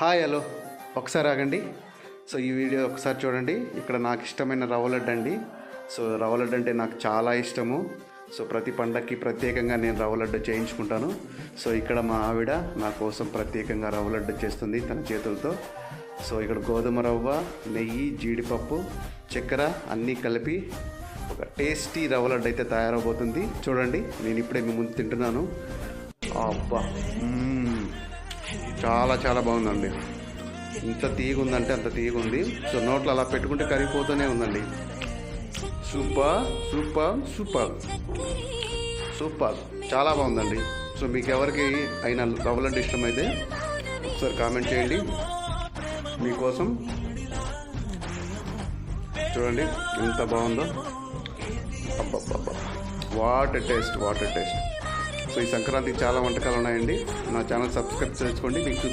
Hi hello. ఒకసారి ఆగండి. So ఈ వీడియో ఒకసారి చూడండి. ఇక్కడ నాకు ఇష్టమైన రవ్వ లడ్డు అండి. సో రవ్వ లడ్డు అంటే నాకు చాలా ఇష్టము. సో ప్రతి పండక్కి ప్రత్యేకంగా నేను రవ్వ లడ్డు చేయించుకుంటాను. సో ఇక్కడ మా ఆవిడ నా కోసం ప్రత్యేకంగా రవ్వ లడ్డు చేస్తుంది తన చేతులతో. సో ఇక్కడ గోధుమ రవ్వ నెయ్యి జీడిపప్పు చక్కెర అన్నీ కలిపి ఒక టేస్టీ రవ్వ లడ్డు అయితే తయారవబోతుంది. చూడండి నేను ఇప్పుడే మీ ముందు తింటున్నాను. అబ్బా చాలా చాలా బాగుందండి. ఇంత తీగ ఉందంటే అంత తీగ ఉంది సో నోట్లో అలా పెట్టుకుంటే కరిగిపోతూనే ఉందండి. Super super super. సూపర్. చాలా బాగుందండి. సో మీకు ఎవరికి అయినా రవ్వ ఇష్టమైతే ఒకసారి కామెంట్ చేయండి. మీకోసం. చూడండి ఎంత బాగుందో. అబ్బబ్బబ్బా water taste water taste. So ఈ సంక్రాంతికి చాలా వంటకాలు ఉన్నాయండి. నా ఛానల్ సబ్స్క్రైబ్ చేసుకోండి. మీకు